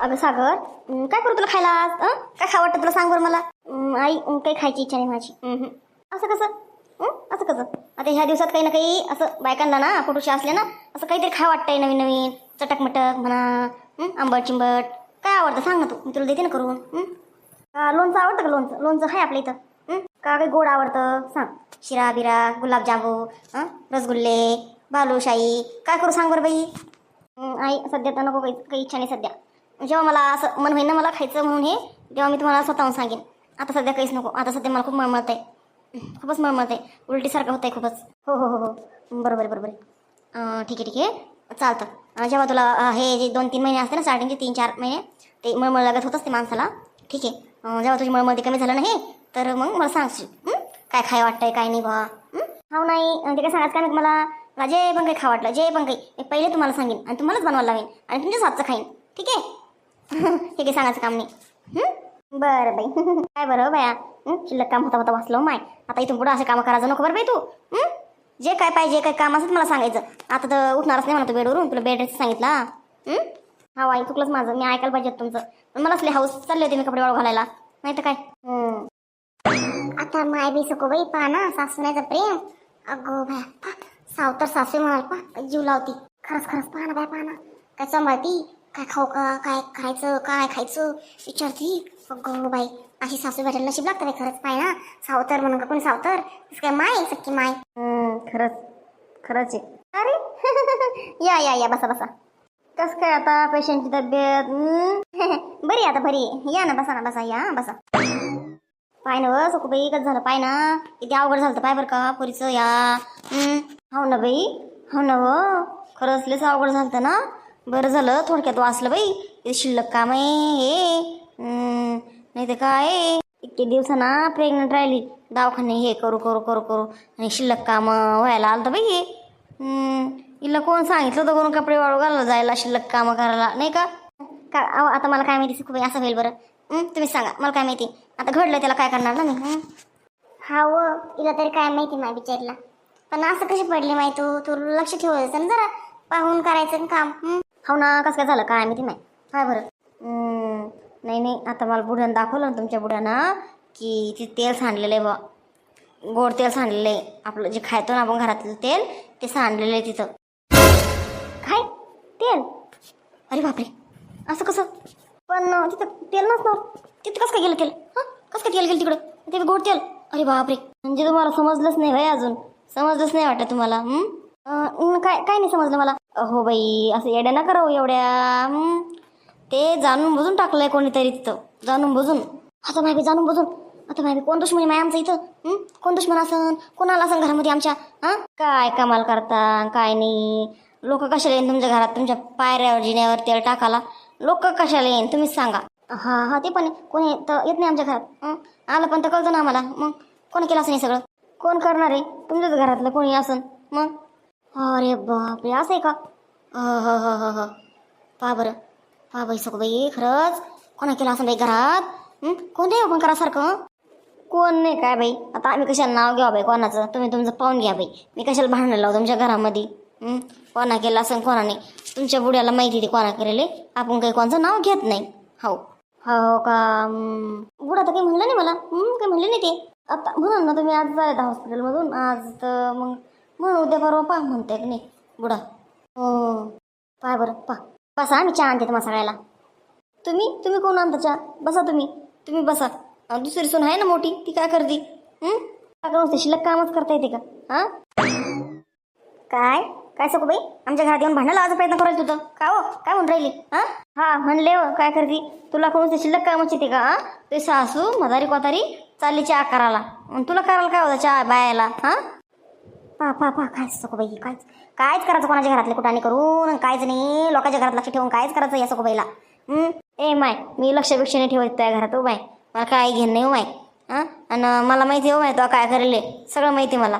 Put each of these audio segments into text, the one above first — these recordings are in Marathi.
अगं सागर काय करू तुला खायला आज? काय खा वाटतं तुला सांग बरं मला. आई काही खायची इच्छा नाही माझी. असं कसं? असं कसं? आता ह्या दिवसात काही ना काही असं बायकांना ना फोटोशी असले ना असं काहीतरी खा वाटतंय नवीन नवीन. चटक मटक म्हणा? आंबट चिंबट. काय आवडतं सांग ना तू. मी तुला देते ना करून? का लोणचं आवडतं का लोणचं? लोणचं आहे आपल्या इथं? का काही गोड आवडतं? सांग. शिरा बिरा गुलाबजामू? रसगुल्ले बालुशाही. काय करू सांग बरं बाई? आई सध्या तर नको काही काही इच्छा नाही सध्या. जेव्हा मला असं मन होईन ना मला खायचं म्हणून हे तेव्हा मी तुम्हाला स्वतःहून सांगेन. आता सध्या काहीच नको. आता सध्या मला खूप मळमळत आहे खूपच मळमळत आहे उलटीसारखं होत आहे खूपच. हो हो हो हो. बरोबर आहे बरोबर आहे. ठीक आहे ठीक आहे. चालतं. जेव्हा तुला हे जे दोन तीन महिने असते ना स्टार्टिंगचे तीन चार महिने ते मळमळ लागत होतंच ते माणसाला. ठीक आहे. जेव्हा तुझी मळमळती कमी झालं ना हे तर मग मला सांगशील काय खाय वाटतंय काय नाही बा. हो? नाही. ते काय सांगायचं काय मी मला? मला जे पण काही खा वाटलं जे पण काही पहिले तुम्हाला सांगेन आणि तुम्हालाच बनवायला लावेन आणि तुमच्याच हातचं खाईन. ठीक आहे? हे काही सांगायचं काम नाही. बरं बाई. काय बरं हो बाया? शिल्लक काम होता होता वाचलो हो माय. आता इथून पुढं असे कामं करायचं नको बरं बाई तू. जे काय पाहिजे काय काम असेल मला सांगायचं. आता तर उठणारच नाही म्हणा तू बेडवरून. तुला बेड सांगितला. हा? आई चुकलंच माझं. मी ऐकायला पाहिजे तुमचं. पण मला असले हाऊस चालले होते मी कपडे वाळू घालायला. नाही तर काय? आता माय बी सको बाई पहा ना सासूण्याचं प्रेम. अगो बाय सावतर सासू म्हणाल पा जीव लावती. खरंच खरंच पहा ना बाय पहा ना. काय सांभाळती? काय खाऊ का काय खायचं काय खायचं विचारती अगो बाई अशी सासू भेटायला नशीब लागतं बाई खरंच पाय ना सावतर म्हणून का कोणी सावतर काय माय सक्की माय खरंच खरंच आहे अरे या या या बसा बसा कस काय आता पेशंटची तब्येत? बरी आता बरी. या ना बसा ना बसा या बसा पाय ना व सकुबाई कसं झालं पाय ना किती अवघड झालं पाय बरं का पुरीचं या हं? ना बाई हो ना व खरंच लयच अवघड झालं ना बरं झालं थोडक्यात वाचलं बाई. किती शिल्लक काम आहे हे. नाही तर काय इतके दिवसांना प्रेग्नंट राहिली. दवाखाने हे करू करू करू करू. आणि शिल्लक काम व्हायला आलं तर बाई हे. हिला कोण सांगितलं होतं करून कपडे वाळू घालला जायला शिल्लक कामं करायला? नाही का? का अहो, आता मला काय माहिती खूप असं होईल बरं. तुम्ही सांगा मला काय माहिती. आता घडलं त्याला काय करणार ना मी हा? व तिला तरी काय माहिती मा बिचारीला. पण असं कशी पडली माहिती तू? तू लक्ष ठेवायचं ना जरा. पाहून करायचं काम हो ना कसं काय झालं? काय माहिती नाही. काय बरं. नाही नाही. आता मला बुढ्यानं दाखवलं ना तुमच्या बुढ्यानं की ते तेल सांडलेलं आहे बा. गोड तेल सांडलेलं आहे. आपलं जे खायतो ना आपण घरातलं तेल ते सांडलेलं आहे तिथं. काय? तेल? अरे बापरे. असं कसं? पण तिथं तेल नसणार. तिथं कसं काय गेलं तेल? हां? कसं काय तेल गेलं तिकडं? ते गोड तेल. अरे बापरे. म्हणजे तुम्हाला समजलंच नाही भाई अजून. समजलंच नाही वाटत तुम्हाला काय काय नाही समजलं मला. हो बाई असं येड्या ना करावं एवढ्या. ते जाणून बुजून टाकलंय कोणीतरी तिथं. जाणून बुजून. आता माहिती जाणून बुजून. आता माहिती कोण दुश्मनी माय आमचं इथं? कोण दुश्मन असन? कोणाला असन घरामध्ये आमच्या? हा? काय कमाल करता काय नाही. लोक कशाला येईन तुमच्या घरात? तुमच्या पायऱ्यावर जिन्यावर तेल टाकाला लोक कशाला येईन? तुम्हीच सांगा. हा हा ते पण आहे. कोणी तर येत नाही आमच्या घरात. आलं पण तर कळतं ना आम्हाला. मग कोण केलं असं हे सगळं? कोण करणार आहे? तुमच्याच घरातलं कोणी असन? मग? अरे बापरे असं आहे का? ह ह ह ह. ह बरं. पहा बाई सगळं बाई खरंच कोणा केलं असं बाई घरात? कोण आहे पण करासारखं कोण नाही काय बाई? आता आम्ही कशाला नाव घ्या बाई कोणाचं? तुम्ही तुमचं पाहून घ्या बाई. मी कशाला भांडण लावू तुमच्या घरामध्ये? कोणा केलं असं कोणा नाही? तुमच्या बुड्याला माहिती ते कोणा केलेले आपण काही कोणाचं नाव घेत नाही. हो. हो, हो का? बुडा तर काही म्हणलं नाही मला. काही म्हणले नाही ते. आता म्हणून ना तुम्ही आज जायला हॉस्पिटलमधून. आज तर मग म्हणून उद्या परवा पा म्हणते की नाही बुडा. हो पाय बरं पा बसा आम्ही चहा आणते तुम्हाला सगळ्याला. तुम्ही तुम्ही कोण आणता चहा? बसा तुम्ही. तुम्ही बसा. अं, दुसरी सून आहे ना मोठी ती काय करते? हं? शिल्लक कामच करता येते का? हा? काय? काय सकू बाई आमच्या घरात येऊन भांडण लावायचा प्रयत्न करायला तुझं? का हो? काय म्हणून राहिली? हा? हा म्हणले हो काय करते? तुला कोण शिल्लक कामाची येते का हां? ते सासू म्हातारी कोतारी चालली चहा करायला. अन तुला करायला काय होता चहा बायाला? हा? पा पा पा काय सकोबाई कायच कायच करायचं कोणाच्या घरातले कुठाने करून कायच नाही. लोकांच्या घरात लक्ष ठेवून कायच करायचं या सकोबाईला ए माय मी लक्ष नाही ठेवत त्या घरात हो बाय. मला काय घेणं नाही हो माय हां? आणि मला माहिती हो माय तो काय करेल सगळं माहिती मला.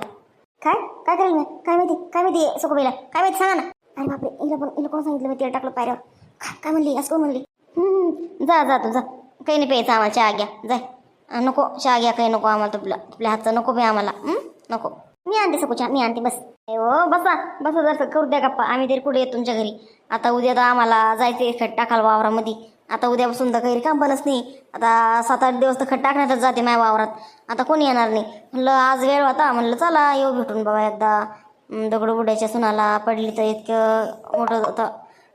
काय? काय करेल मी? काय माहिती? काय माहिती सकोबाईला काय माहिती सांगा ना. अरे बापरे हिला पण हिला कोण सांगितलं मी तेल टाकलं पायऱ्यावर? काय काय म्हणली? असं कोण म्हणली? जा जा तू जा. काही नाही प्यायचं आम्हाला चहा घ्या. जाय नको चहा घ्या काही नको आम्हाला तुला तुपल्या हातचं नको बी आम्हाला. नको. मी आणते सकू मी आणते बस. ए हो बसा बसा जर करू द्या गप्पा. आम्ही तरी कुठे येतो तुमच्या घरी? आता उद्या तर आम्हाला जायचं खट टाकाल वावरामध्ये. आता उद्यापासून तर काही काम बनच नाही. आता सात आठ दिवस तर खट टाकण्यातच जाते माझ्या वावरात. आता कोणी येणार नाही? म्हणलं आज वेळ होता. म्हणलं चला येऊ भेटून बाबा एकदा. दगड बुड्याच्या सुनाला पडली तर इतकं मोठं होतं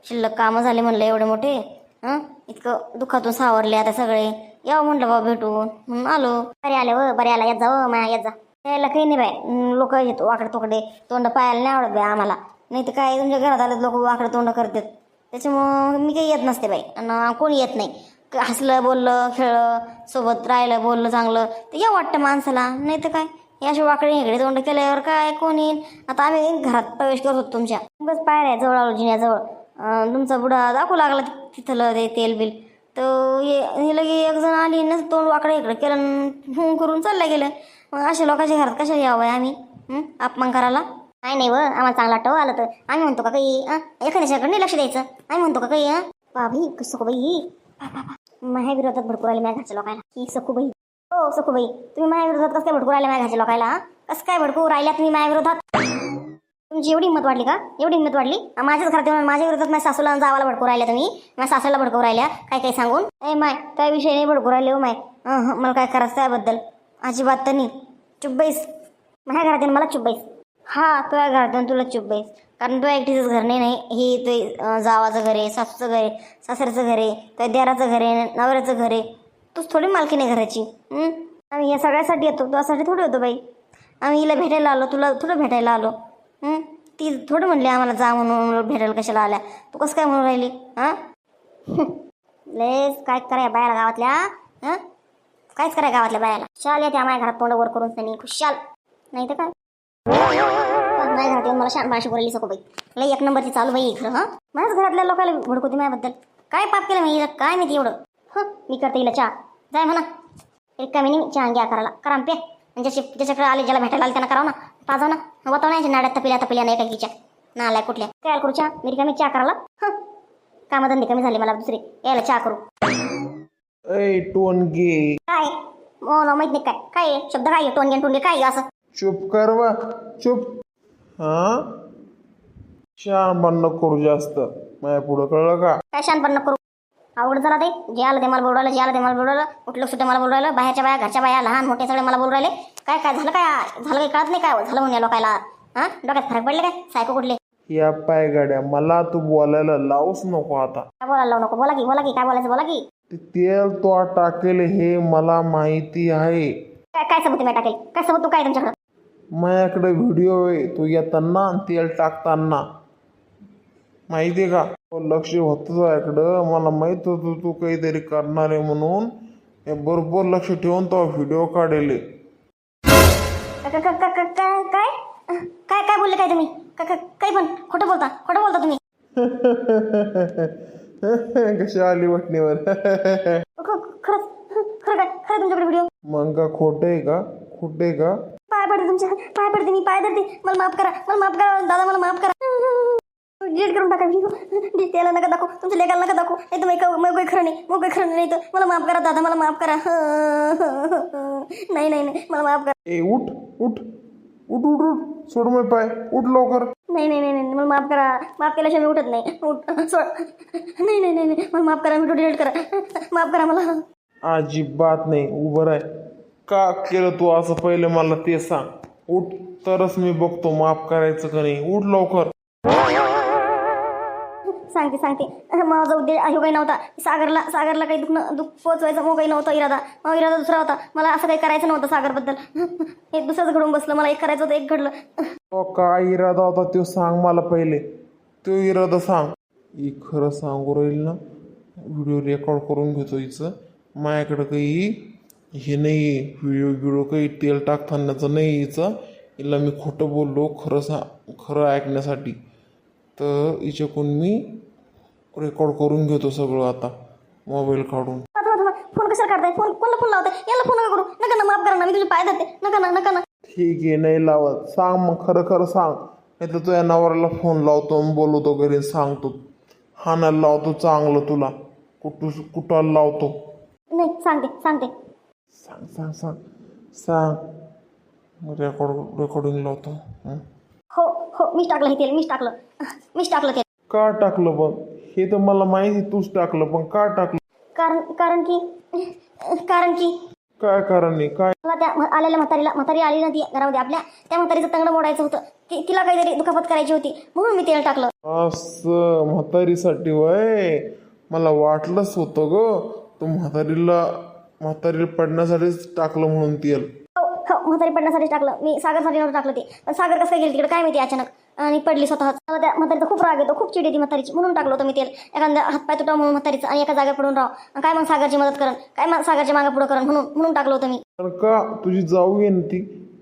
शिल्लक कामं झाले म्हणलं एवढे मोठे. हं? इतकं दुःखातून सावरले आता सगळे. यावं म्हणलं बाबा भेटून. म्हणून आलो. बरे आले व बरे आला. येत जा हो, माया येत जा. यायला काही नाही बाय लोक येतो वाकडे तोकडे तोंड पाहायला नाही आवडत बाई आम्हाला. नाही तर काय तुमच्या घरात आले लोक वाकडे तोंड करतात. त्याच्यामुळं मी काही येत नसते बाई. आणि कोणी येत नाही. हसलं बोललं खेळलं सोबत राहिलं बोललं चांगलं तर या वाटतं माणसाला. नाही तर काय? हे असे वाकडे इकडे तोंड केल्यावर काय? कोण येईल आता आम्ही घरात प्रवेश करत होतो तुमच्या. बस पायऱ्या जवळ आलो जिन्याजवळ. तुमचा बुडा दाखवू लागला तिथलं ते तेल बिल. तर हे हे लगे एक जण आली ना तोंड वाकडे इकडे केलं आणि हूं करून चाललं गेलं मग अशा लोकांच्या घरात कशाला यावं आहे आम्ही? हं? अपमान करायला? नाही नाही व आम्हाला चांगला वाटतं हो आलं तर. आम्ही म्हणतो का काही एखाद्याच्याकडे नाही लक्ष द्यायचं. आम्ही म्हणतो का काही हं? बाबी कसं बाई? माझ्या विरोधात भडकू आले माझ्या घरच्या लोकायला. ही सखूबाई हो सखूबाई तुम्ही माझ्या विरोधात कसं काय भडकू राहिले माझ्या घरच्या लोकायला कसं काय भडकू राहिल्या तुम्ही माझ्या विरोधात? तुमची एवढी हिंमत वाढली का? एवढी हिंमत वाढली? अं, माझ्याच घरात येऊन माझ्या विरोधात माझ्या सासूला आणि जावाला भडकू राहिल्या तुम्ही? माझ्या सासूला भडकू राहिल्या? काय काय सांगून? ए माय काय विषय नाही भडकू राहिले हो माय. हं, मला काय करायचं त्याबद्दल? अजिबात तर नाही. चुब्बईस माझ्या घरात मला चुप हा तुझ्या घरात तुला चुप कारण तुझ्या एकटीचंच घर नाही नाही. हे तो जावाचं घर आहे सासूचं घर आहे सासऱ्याचं घर आहे तुझ्या देराचं घर आहे नवऱ्याचं घर आहे. तूच थोडी मालकी नाही घराची आम्ही या सगळ्यासाठी येतो तुझ्यासाठी थोडी होतो बाई. आम्ही हिला भेटायला आलो तुला थोडं भेटायला आलो ती थोडं म्हणली आम्हाला जा म्हणून भेटायला कशाला आल्या? तू कसं काय म्हणून राहिली हां? लेस काय कराय बाहेर गावातल्या हां? काहीच कराय गावातल्या बायाला. शाल येते माझ्या घरात तोंड वर करून त्यांनी खुशाल. नाही तर काय? माझ्या घरात येऊन मला शान भाषा बोलायली सको बाई. लई एक नंबरची चालू बाई खरं हां? माझ्याच घरातल्या लोकांना भडकवते माझ्याबद्दल. काय पाप केलं मी काय माहिती एवढं? हं मी करते हिला चहा. जाय म्हणा. एक कमी नाही चहा घ्या करायला. करा पे म्हणजे ज्याच्याकडे आले ज्याला भेटायला आले त्यांना करावं ना. पाजाव ना. वताव नाही नाड्यात तपिल्या तपिल्या नाही काही ना आलाय कुठल्या. काय करू चहा? मी रिकामी चहा करायला? हं. कामधंदे कमी झाले मला दुसरे. यायला चहा करू. ऐ टोनगे. काय? हो ना माहीत नाही काय. काय आहे? शब्द काय आहे? टोनगे टोनगे काय आहे असं? चुप कर वा चुप. हा? बंद करू जास्त. माझ्या पुढं कळलं का? काय शानपण नको करू? आवड झाला ते जे आलं ते मला बोलवायला जे आलं ते मला बोलवायला कुठलं सुद्धा मला बोलवायला बाहेरच्या बाया घरच्या बाया लहान मोठे सगळे मला बोलू राहिले. काय काय झालं काय? झालं काही कळत नाही काय? झालं म्हणून या लोकायला. हा? डोक्यात फरक पडले काय? सायको कुठले? या पाय गाड्या मला तू बोलायला लावूच नको आता. काय बोलायला लावू नको? बोला की बोला की. काय बोलायचं? बोला की. तेल तो टाकेल हे मला माहिती आहे. काय काय सबूत मी टाकेल? काय सबूत तू काय तुमच्याकडं? माझ्याकडे व्हिडिओ आहे तू येताना आणि तेल टाकताना. माहिती आहे का? लक्ष होतं तुझ्याकडं. मला माहीत होतं तू काहीतरी करणार आहे म्हणून. हे बरोबर लक्ष ठेवून तो व्हिडिओ काढेल. काय काय काय काय काय? काय काय बोलले काय तुम्ही? काय काही पण खोटं बोलता. खोटं बोलता तुम्ही. कशी आली वटणीवर ख- खरंच खरं काय? खरं तुमच्याकडे व्हिडिओ मग का खोटं आहे का? खोटं आहे का? पाय पडते तुमच्या पाय पडते मी पाय धरते. मला माफ करा मला माफ करा दादा मला माफ करा. डिलीट करून टाका व्हिडिओ डिलीट नका दाखव. तुमच्या लेकाला नका दाखव. नाही तर मग मग काही खरं नाही. मग काही खरं नाही तर मला माफ करा दादा मला माफ करा. नाही नाही नाही. मला माफ करा. ए उठ उठ. उठ उठ उठ. सोड मग पाय. उठ लवकर. नाही नाही नाही नाही. मला माफ करा. माफ केल्याशिवाय मी उठत नाही. उठ. सोड. नाही नाही नाही नाही. मला माफ करा. व्हिडिओ डिलीट करा. माफ करा मला. अजिबात नाही. उभं राह. का केलं तू असं? पहिले मला ते सांग. उठ. तरच मी बघतो माफ करायचं का नाही. उठ लवकर. सांगते सांगते. माझा उद्देश ह्यो हो काही नव्हता. सागरला सागरला काही दुखणं दुःख पोचवायचा मग हो काही नव्हता इरादा. मग इरादा दुसरा होता. मला असं काही करायचं नव्हतं सागरबद्दल. एक दुसरंच घडून बसलं. मला एक करायचं होतं एक घडलं. काय इरादा होता तो सांग मला पहिले. तो इरादा सांग. ही खरं सांगू राहील ना व्हिडिओ रेकॉर्ड करून घेतो हिचं. माझ्याकडं काही हे नाही आहे व्हिडिओ व्हिडिओ काही तेल टाकतानाचं नाही हिचं. हिला मी खोटं बोललो खरं सा खरं ऐकण्यासाठी. तर हिच्याकडून मी रेकॉर्ड करून घेतो सगळं आता मोबाईल काढून. फोन कशाला काढताय? फोन कोणाला फोन लावताय? याला फोन नका करू. नका ना माफ करा ना मी तुझे पाय धरते. नका ना नका ना. ठीक आहे नाही लावत सांग मग खरं खरं सांग. नाही तर तुझ्या नवऱ्याला फोन लावतो आणि बोलवतो घरी सांगतो. हाणायला लावतो चांगलं तुला. कुठं कुठाला लावतो? नाही सांगते सांगते. सांग सांग सांग. सांग. रेकॉर्ड रेकॉर्डिंग लावतो. हं? मीच टाकलं हे तेल मीच टाकलं. मीच टाकलं तेल. का टाकलं पण हे तर मला माहिती तूच टाकलं पण का टाकलं? कारण कारण की कारण की. काय कारण आहे? काय? मला त्या म्हा- आलेल्या म्हातारीला म्हातारी आली ना ती घरामध्ये आपल्या त्या म्हातारीचं तंगडं मोडायचं होतं. ती तिला काहीतरी दुखापत करायची होती म्हणून मी तेल टाकलं. असं म्हातारीसाठी वय? मला वाटलंच होतं ग. तू म्हातारीला म्हातारीला पडण्यासाठीच टाकलं म्हणून तेल. म्हातारी पडण्यासाठी टाकलं. मी सागरसाठी नव्हतं टाकलं ते. पण सागर कसं काय गेली तिकडे काय माहिती अचानक? आणि पडली स्वतःच. मला त्या म्हातारीचा खूप राग येतो खूप चिड येते म्हातारीची. म्हणून टाकलं होतं मी तेल. एखाद्या हातपाय तुटा म्हणून म्हातारीचं आणि एका जागेवर पडून राह काय मग सागरची मदत करण काय मग सागरच्या मागं पुढं करण म्हणून म्हणून टाकलं होतं मी. का? तुझी जाऊ आहे ना ती.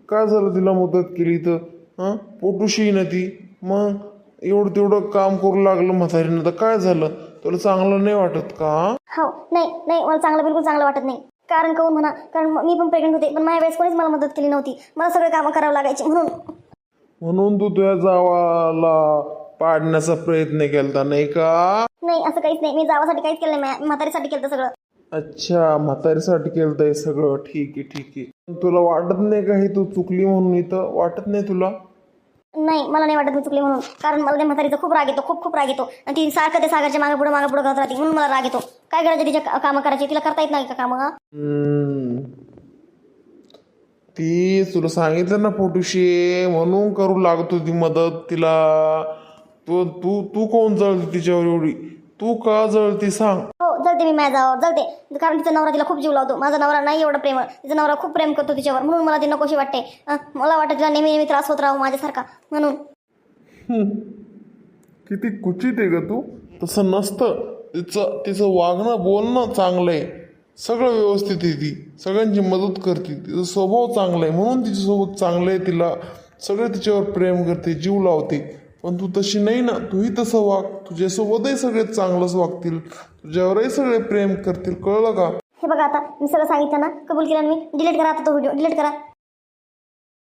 काय झालं तिला मदत केली तर हां पोटूशी ना ती. मग एवढं तेवढं काम करू लागलं म्हातारीनं. तर काय झालं? तुला चांगलं नाही वाटत का हो नाही नाही. मला चांगलं बिलकुल चांगलं वाटत नाही. कारण कहून म्हणा कारण म- पण प्रेग्नेंट होते पण माझ्या वेळेस कोणीच मला मदत केली नव्हती. मला सगळे कामं करावं लागायची म्हणून. म्हणून तू तुझ्या जावाला पाडण्याचा प्रयत्न केलता नाही का? नाही असं काहीच नाही. मी जावासाठी काहीच केलं नाही मी म्हातारीसाठी केलं सगळं. अच्छा म्हातारीसाठी केलं हे सगळं. ठीक आहे ठीक आहे. तुला वाटत नाही का हे तू चुकली म्हणून इथं? वाटत नाही तुला? नाही मला नाही वाटत मी चुकले म्हणून. कारण मला त्या म्हातारीचा खूप राग येतो खूप खूप राग येतो. आणि ती सारखं त्या सागरच्या मागे पुढे मागे पुढे करत राहते म्हणून मला राग येतो. काय करायचं तिच्या कामं करायची? तिला करता येत नाही का कामं ती तुला सांगितलं ना पोटूशी म्हणून करू लागत होती मदत तिला. तू तू तू कोण जळती तिच्यावर एवढी? तू का जळती सांग. जळते मी माझ्या जावावर जळते. कारण तिचा नवरा तिला खूप जीव लावतो. माझा नवरा नाही एवढा प्रेम तिचा नवरा खूप प्रेम करतो तिच्यावर. म्हणून मला ती नकोशी वाटते. मला वाटतं तिला नेहमी नेहमी त्रास होत राहू माझ्यासारखा. म्हणून. किती कुचित आहे ग तू. तसं नसतं. तिचं तिचं वागणं बोलणं चांगलं आहे सगळं व्यवस्थित आहे ती. सगळ्यांची मदत करते. तिचा स्वभाव चांगला आहे म्हणून तिच्यासोबत चांगलं आहे तिला. सगळे तिच्यावर प्रेम करते जीव लावते. पण तू तशी नाही ना. तूही तसं वाग. तुझ्यासोबतही सगळे चांगलंच वागतील. तुझ्यावरही सगळे प्रेम करतील. कळलं का? हे बघा आता मी सगळं सांगितलं ना? कबूल केलं ना मी? डिलीट करा आता तो व्हिडिओ डिलीट करा.